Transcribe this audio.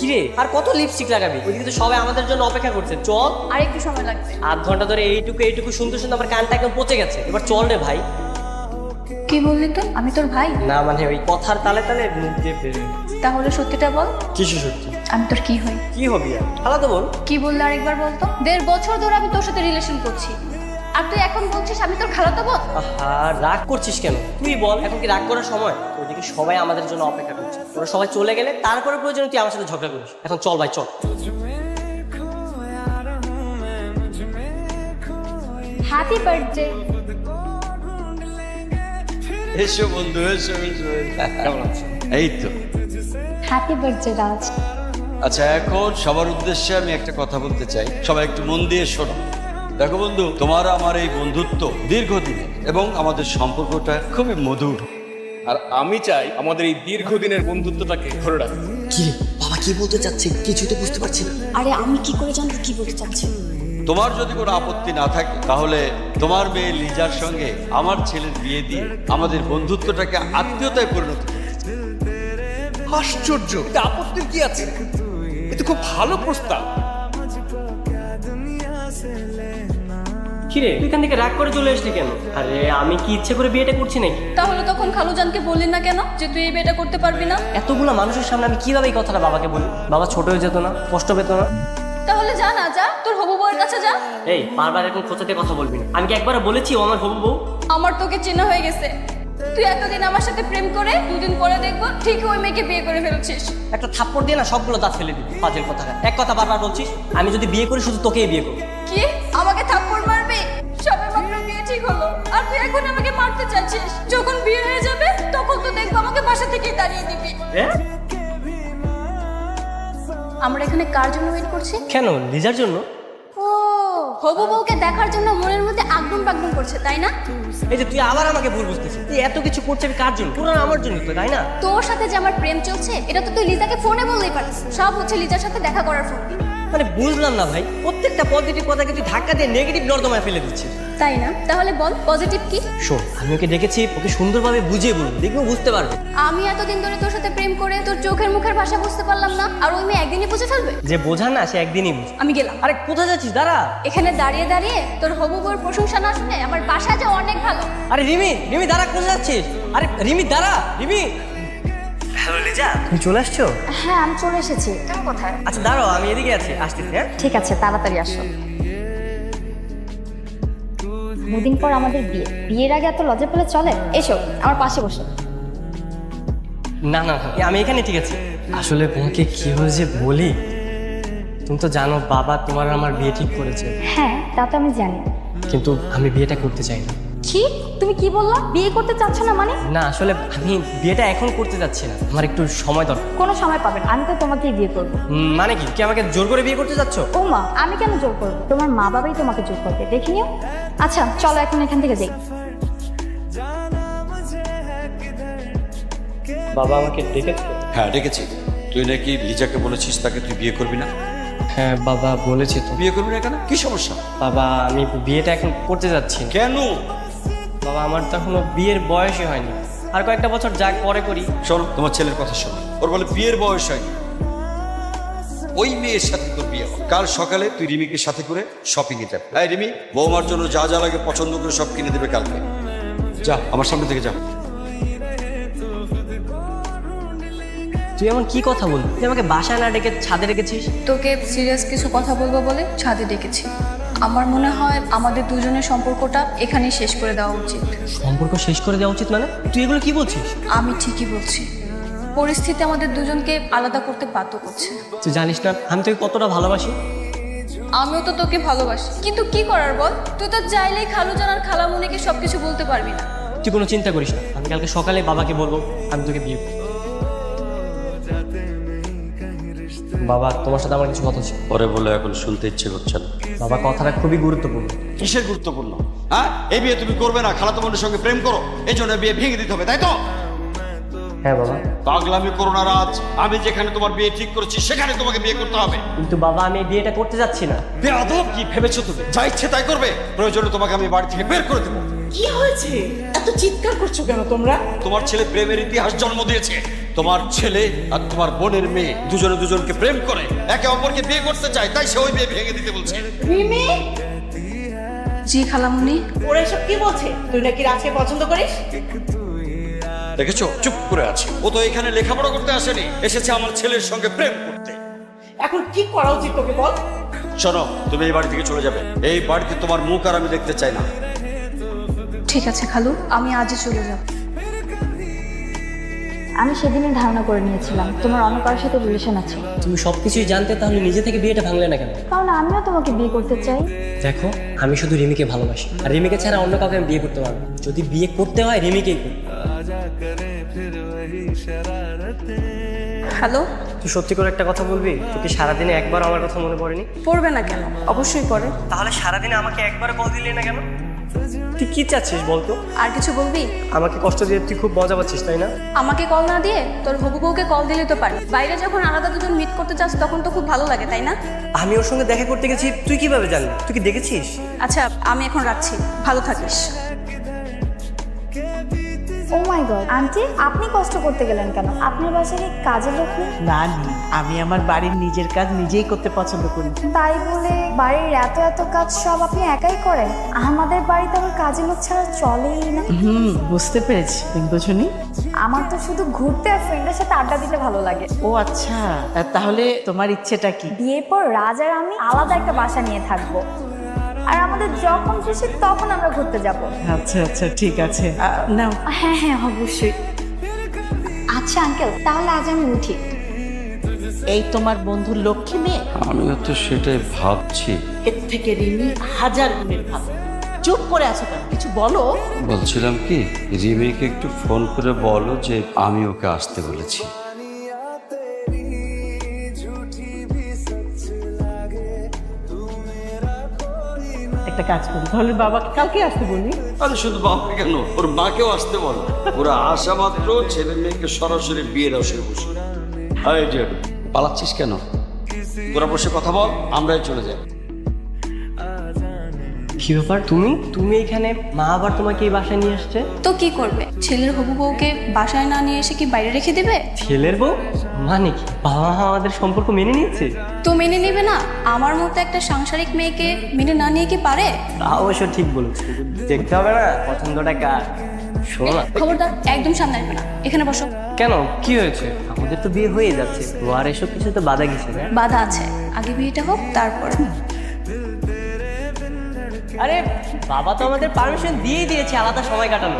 কিরে? আর কত লিপস্টিক লাগাবি? ওইদিকে তো সবাই আমাদের জন্য অপেক্ষা করছে। চল। আর একটু সময় লাগবে। আধ ঘণ্টা ধরে এইটুকু এইটুকু শুনতে শুনতে আমার কানটা একদম পচে গেছে। এবার চল রে ভাই। কি বললি তো? আমি তোর ভাই? না মানে ওই কথার তালে তালে মুখ দিয়ে বেরোয় তাহলে সত্যিটা বল। কিছু সত্যি? আমি তোর কি হই? কি হবি আর? খালা তো বল। কি বললে আরেকবার বলতো দেড় বছর ধরে আমি তোর সাথে রিলেশন করছি। আর তুই এখন বলছিস আমি তোর খালাতো বোন? আহা রাগ করছিস কেন? তুই বল এখন কি রাগ করার সময়? ওইদিকে সবাই আমাদের জন্য অপেক্ষা করছে। ওরা সবাই চলে গেলে তারপরে প্রয়োজনে তুই আমার সাথে ঝগড়া করিস। এখন চল ভাই চল। হ্যাপি বার্থডে এসো বন্ধু এসো এসো কেমন আছো? এই তো। হ্যাপি বার্থডে রাজ আচ্ছা এখন সবার উদ্দেশ্যে আমি একটা কথা বলতে চাই। সবাই একটু মন দিয়ে শোনো। দেখো বন্ধু তোমার আমার এই বন্ধুত্ব দীর্ঘদিনের এবং আমাদের সম্পর্কটা খুবই মধুর। আর আমি চাই আমাদের এই দীর্ঘদিনের বন্ধুত্বটাকে ধরে রাখতে। কি রে বাবা কি বলতে চাচ্ছে? কিছুই তো বুঝতে পারছি না। আরে আমি কি করে জানব কি বলতে চাচ্ছি? তোমার যদি কোনো আপত্তি না থাকে তাহলে তোমার মেয়ে লিজার সঙ্গে আমার ছেলের বিয়ে দিয়ে আমাদের বন্ধুত্বটাকে আত্মীয়তায় পরিণত আশ্চর্য! এটা আপত্তির কি আছে? এটা খুব ভালো প্রস্তাব। কি রে তুই এখান থেকে রাগ করে চলে আসলি কেন? আরে আমি কি ইচ্ছে করে বিয়েটা করছি নাকি? তাহলে তখন খালুজানকে বললি না কেন যে তুই এই বিয়েটা করতে পারবি না? এতগুলো মানুষের সামনে আমি কীভাবে এই কথাটা বাবাকে বলি বাবা ছোট হয়ে যেত না কষ্ট পেত না। তাহলে যা না যা তোর হবু বউয়ের কাছে যা। এই বারবার এরকম খোঁচাতে কথা বলবি না। আমি কি একবার বলেছি ও আমার হবু বউ? আমার তোকে চেনা হয়ে গেছে। তুই এতদিন আমার সাথে প্রেম করে দুদিন পরে দেখব ঠিক ওই মেয়েকে বিয়ে করে ফেলছিস। একটা থাপ্পড় দিয়ে না সবগুলো দাঁত ফেলে দিবি পাঁচের কথা এক কথা বারবার বলছিস আমি যদি বিয়ে করি শুধু তোকেই বিয়ে করব। কি? এখন আমাকে মারতে চাচ্ছিস যখন বিয়ে হয়ে যাবে তখন তো দেখব আমাকে বাসা থেকেই তাড়িয়ে দিবি। আমরা এখানে কার জন্য ওয়েট করছি? কেন? লিজার জন্য? ও হবু বউকে দেখার জন্য মনের মধ্যে আগডুম বাগডুম করছে তাই না? এই যে তুই আবার আমাকে ভুল বুঝতেছিস। তুই এত কিছু করছিস আমি কার জন্য? পুরো আমার জন্য তো তাই না? তোর সাথে যে আমার প্রেম চলছে এটা তো তুই লিজাকে ফোনে বললেই পারিস সব হচ্ছে লিজার সাথে দেখা করার ফোন মানে বুঝলাম না ভাই প্রত্যেকটা পজিটিভ কথাকে তুই ধাক্কা দিয়ে নেগেটিভ নর্দমায় ফেলে দিচ্ছিস। তাই না? তাহলে বল পজিটিভ কি? শোন আমি ওকে ডেকেছি ওকে সুন্দরভাবে বুঝিয়ে বলব দেখব বুঝতে পারবে। আমি এতদিন ধরে তোর সাথে প্রেম করে তোর চোখের মুখের ভাষা বুঝতে পারলাম না আর ওই মেয়ে একদিনই বুঝে ফেলবে? যে বোঝা না সে একদিনই বুঝ। আমি গেলাম। আরে কোথায় যাচ্ছিস? দাঁড়া। এখানে দাঁড়িয়ে দাঁড়িয়ে তোর হবু বউর প্রশংসা না শুনে আমার বাসা যে অনেক ভালো। আরে রিমি রিমি দাঁড়া কোথায় যাচ্ছিস? আরে রিমি দাঁড়া রিমি। হ্যালো লিজা। তুমি চলে আসছো? হ্যাঁ আমি চলে এসেছি। তুমি কোথায়? আচ্ছা দাঁড়াও আমি এদিকে আছি আসতেছি হ্যাঁ? ঠিক আছে তাড়াতাড়ি আসো। দুদিন পর আমাদের বিয়ে। বিয়ের আগে এত লজ্জা পেলে চলে? এসো আমার পাশে বসো। না না আমি এখানে ঠিক আছি। আসলে তোমাকে কি যে বলি? তুমি তো জানো বাবা তোমার আমার বিয়ে ঠিক করেছে। হ্যাঁ তা তো আমি জানি। কিন্তু আমি বিয়েটা করতে চাই না। কি তুমি কি বললা? বিয়ে করতে চাচ্ছ না মানে? না আসলে আমি বিয়েটা এখন করতে যাচ্ছি না। আমার একটু সময় দরকার। কোনো সময় পাবেন আমি তো তোমাকেই বিয়ে করব। মানে কি? কি আমাকে জোর করে বিয়ে করতে যাচ্ছ? ও মা আমি কেন জোর করব? তোমার মা বাবাই তোমাকে জোর করবে দেখে নিও। আচ্ছা চলো এখন এখান থেকে যাই। বাবা আমাকে ডেকেছে? হ্যাঁ ডেকেছি। তুই নাকি লিজাকে বলেছিস তাকে তুই বিয়ে করবি না? হ্যাঁ বাবা বলেছি তো। বিয়ে করবি না কেন? কি সমস্যা? বাবা আমি বিয়েটা এখন করতে যাচ্ছি কেন? বাবা আমার তো এখনও বিয়ের বয়সই হয়নি। আর কয়েকটা বছর যাক পরে করি। শোনো তোমার ছেলের কথা শোনো। ওর বলে বিয়ের বয়স হয়নি। ওই মেয়ের সাথে তোর বিয়ে হবে। কাল সকালে তুই রিমিকে সাথে করে শপিং এ যাবে। এই রিমি বৌমার জন্য যা যা লাগে পছন্দ করে সব কিনে দেবে কালকে। যা আমার সামনে থেকে যা। তুই এমন কি কথা বলবি তুই আমাকে বাসায় না ডেকে ছাদে রেখেছিস তোকে সিরিয়াস কিছু কথা বলব বলে ছাদে ডেকেছি। আমার মনে হয় আমাদের দুজনের সম্পর্কটা এখানেই শেষ করে দেওয়া উচিত। সম্পর্ক শেষ করে দেওয়া উচিত মানে? তুই এগুলো কি বলছিস? আমি ঠিকই বলছি। পরিস্থিতি আমাদের দুজনকে আলাদা করতে বাধ্য করছে। তুই জানিস না আমি তোকে কতটা ভালোবাসি? আমিও তো তোকে ভালোবাসি। কিন্তু কি করার বল? তুই তো চাইলেই খালু জানার খালামুনিকে সবকিছু বলতে পারবি না। তুই কোনো চিন্তা করিস না আমি কালকে সকালে বাবাকে বলব আমি তোকে বিয়ে করব। বাবা তোমার সাথে আমার কিছু কথা ছিল। পরে বলে এখন শুনতে ইচ্ছে করছে না। বাবা কথাটা খুবই গুরুত্বপূর্ণ। কিসের গুরুত্বপূর্ণ? হ্যাঁ? এই বিয়ে তুমি করবে না খালাতো বোনের সঙ্গে প্রেম করো এই জন্য বিয়ে ভেঙে দিতে হবে তাই তো? হ্যাঁ বাবা। পাগলামি করো না রাজ। আমি যেখানে তোমার বিয়ে ঠিক করেছি সেখানে তোমাকে বিয়ে করতে হবে। কিন্তু বাবা আমি বিয়েটা করতে যাচ্ছি না। বেয়াদব কি ভেবেছো তুমি? যা ইচ্ছে তাই করবে প্রয়োজনে তোমাকে আমি বাড়ি থেকে বের করে দেবো। কি হয়েছে? এত চিৎকার করছ কেন তোমরা? তোমার ছেলে প্রেমের ইতিহাস জন্ম দিয়েছে। তোমার ছেলে আর তোমার বোনের মেয়ে দুজনে দুজনকে প্রেম করে একে অপরকে বিয়ে করতে চায় তাই সে ওই বিয়ে ভেঙে দিতে বলছে। রিমি? জি খালামুনি। ওরা এসব কি বলছে? তুই নাকি রাজকে পছন্দ করিস? দেখেছ? চুপ করে আছে। ও তো এখানে লেখাপড়া করতে আসেনি এসেছে আমার ছেলের সঙ্গে প্রেম করতে। এখন কি করা উচিত তোকে বল? শোনো তুমি এই বাড়ি থেকে চলে যাবে। এই বাড়িতে তোমার মুখ আর আমি দেখতে চাই না। ঠিক আছে খালু আমি আজই চলে যাব। আমি সেদিনই ধারণা করে নিয়েছিলাম তোমার অন্য কারোর সাথে রিলেশন আছে। তুমি সব কিছুই জানতে তাহলে নিজে থেকে বিয়েটা ভাঙলে না কেন? কারণ আমিও তোমাকে বিয়ে করতে চাই। দেখো আমি শুধু রিমিকে ভালোবাসি। আর রিমিকে ছাড়া অন্য কাউকে আমি বিয়ে করতে পারব না। যদি বিয়ে করতে হয় রিমিকেই করব। হ্যালো? তুই সত্যি করে একটা কথা বলবি? তুই কি সারাদিনে একবার আমার কথা মনে পড়েনি? পড়বে না কেন? অবশ্যই পড়ে। তাহলে সারাদিনে আমাকে একবার কল দিলি না কেন? তুই কি চাচ্ছিস বলতো? আর কিছু বলবি? আমাকে কষ্ট দিয়ে তুই খুব মজা পাচ্ছিস তাই না? আমাকে কল না দিয়ে তোর হবু বউকে কল দিলে তো পারি বাইরে যখন আলাদা দুজন মিট করতে চাস তখন তো খুব ভালো লাগে তাই না? আমি ওর সঙ্গে দেখা করতে গেছি তুই কীভাবে জানলি? তুই কি দেখেছিস? আচ্ছা আমি এখন রাখছি। ভালো থাকিস। মাই গড আন্টি আপনি কষ্ট করতে গেলেন কেন? আপনার বাসায় কি কাজের লোক নেই? না নি আমি আমার বাড়ির নিজের কাজ নিজেই করতে পছন্দ করি। তাই বলে বাড়ির এত এত কাজ সব আপনি একাই করেন? আমাদের বাড়িতে আবার কাজের লোক ছাড়া চলেই না। হুম বুঝতে পেরেছি তুমি বুঝুনি আমার তো শুধু ঘুরতে আর ফ্রেন্ডের সাথে আড্ডা দিতে ভালো লাগে। ও আচ্ছা। তাহলে তোমার ইচ্ছেটা কি? বিয়ের পর রাজার আমি আলাদা একটা বাসা নিয়ে থাকব। আর আমাদের যখন খুশি তখন আমরা ঘুরতে যাব। আচ্ছা আচ্ছা ঠিক আছে। নাও। হ্যাঁ হ্যাঁ অবশ্যই। আচ্ছা আঙ্কেল তাহলে আজ আমি উঠি। এই তোমার বন্ধুর লক্ষ্মী মেয়ে? আমিও তো সেটাই ভাবছি। এর থেকে রিমি হাজার গুণের ভালো। চুপ করে আছো কেন? কিছু বলো। বলছিলাম কি রিমিকে একটু ফোন করে বলো যে আমি ওকে আসতে বলেছি। একটা কাজ করি। তাহলে বাবাকে কালকে আসতে বলি আরে শুধু বাবাকে কেন? ওর মাকেও আসতে বল। ওরা আসা মাত্র ছেলে মেয়েকে সরাসরি বিয়ের আসরে বসে আরে পালাচ্ছিস কেন? তোরা বসে কথা বল আমরাই চলে যাই। কি ব্যাপার? তুমি? তুমি এখানে মা আবার তোমাকে এই বাসায় নিয়ে আসছে? তো কি করবে? ছেলের হবু বউকে বাসায় না নিয়ে এসে কি বাইরে রেখে দেবে? ছেলের বউ? মানে কি? বাবা মা আমাদের সম্পর্ক মেনে নিয়েছে? তো মেনে নেবে না। আমার মতো একটা সাংসারিক মেয়েকে মেনে না নিয়ে কি পারে? তা অবশ্য ঠিক বলেছ। দেখতে হবে না পছন্দটা কার? শোনো খবরদার একদম সামনে আসবে না। এখানে বসো। কেন? কি হয়েছে? আমাদের তো বিয়ে হয়ে যাচ্ছে। তো আর এসব কিছু তো বাধা গেছে বাধা আছে। আগে বিয়েটা হোক তারপর। আরে বাবা তো আমাদের পারমিশন দিয়েই দিয়েছে আলাদা সময় কাটানো